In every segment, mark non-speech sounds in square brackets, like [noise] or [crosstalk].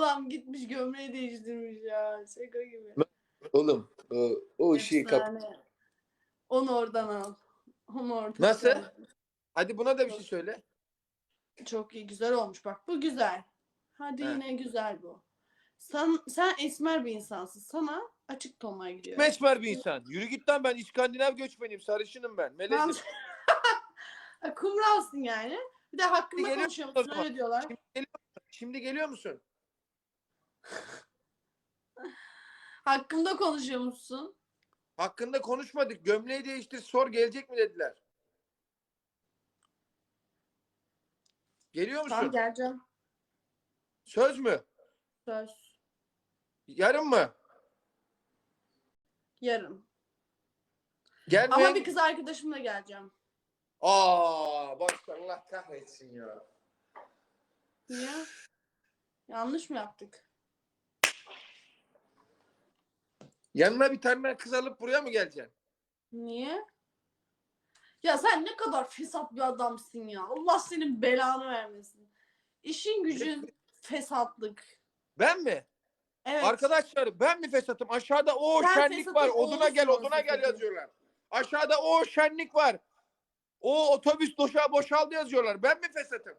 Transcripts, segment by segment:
Adam gitmiş gömleği değiştirmiş ya. Şaka gibi. Oğlum o, o ışığı kap. Onu oradan al. Onu oradan Nasıl? al. Hadi buna da bir şey söyle. Çok iyi güzel olmuş bak. Bu güzel. Hadi He. yine güzel bu. Sen, sen esmer bir insansın. Sana açık tonlar gidiyor. Meçmer bir insan. Yürü git lan ben İskandinav göçmeniyim. Sarışınım ben. Melezim. [laughs] Kumralsın yani. Bir de hakkında Geliyor konuşuyor o musun? zaman. Öyle diyorlar. Şimdi geliyor, şimdi geliyor musun? Hakkında konuşuyor musun? Hakkında konuşmadık. Gömleği değiştir sor gelecek mi dediler. Geliyor musun? Tamam geleceğim. Söz mü? Söz. Yarın mı? Yarın. Gelmeyen... Ama bir kız arkadaşımla geleceğim. Aa, bak Allah kahretsin ya. Niye? Yanlış mı yaptık? Yanına bir tane kız alıp buraya mı geleceksin? Niye? Ya sen ne kadar fesat bir adamsın ya. Allah senin belanı vermesin. İşin gücün fesatlık. Ben mi? Evet. Arkadaşlar ben mi fesatım? Aşağıda o Sen şenlik fesatın var. Oduna oğlusun gel, oduna gel fesatın. yazıyorlar. Aşağıda o şenlik var. O otobüs boşa boşaldı yazıyorlar. Ben mi fesatım?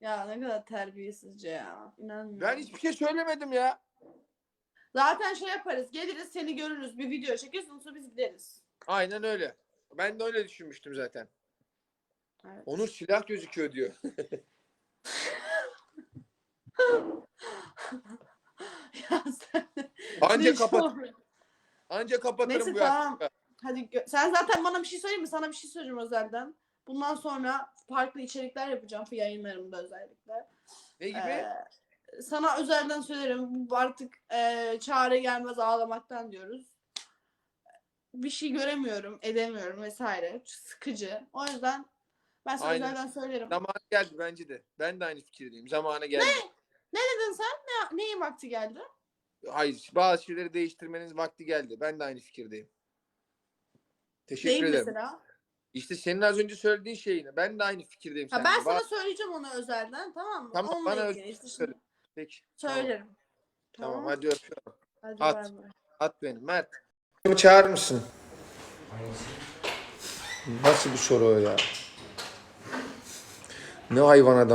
Ya ne kadar terbiyesizce ya. İnanmıyorum. Ben hiçbir şey söylemedim ya. Zaten şey yaparız. Geliriz seni görürüz. Bir video çekeriz. Sonra biz gideriz. Aynen öyle. Ben de öyle düşünmüştüm zaten. Evet. Onun silah gözüküyor diyor. [laughs] ya sen... Anca kapat, anca kapatırım Neyse bu tamam. yaşta. Hadi sen zaten bana bir şey söyleyeyim mi? Sana bir şey söyleyeceğim özelden. Bundan sonra farklı içerikler yapacağım yayınlarımda özellikle. Ne gibi? Ee, sana özelden söylerim. Artık e, çare gelmez ağlamaktan diyoruz. Bir şey göremiyorum, edemiyorum vesaire. Sıkıcı. O yüzden ben sana Aynen. özelden söylerim. Zamanı geldi bence de. Ben de aynı fikirdeyim. Zamanı geldi. Ne dedin sen? Ne, neyin vakti geldi? Hayır, bazı şeyleri değiştirmenin vakti geldi. Ben de aynı fikirdeyim. Teşekkür Neyin ederim. mesela? İşte senin az önce söylediğin şeyine. Ben de aynı fikirdeyim. Ha, seninle. ben sana Ba- söyleyeceğim onu özelden tamam mı? Tamam, bana ilgili öz- işte söyle. Peki. Tamam. söylerim. Tamam, hadi öpüyorum. Hadi At. bay bay. At beni. Mert. Beni çağırır mısın? Nasıl bir soru o ya? Ne hayvan adam.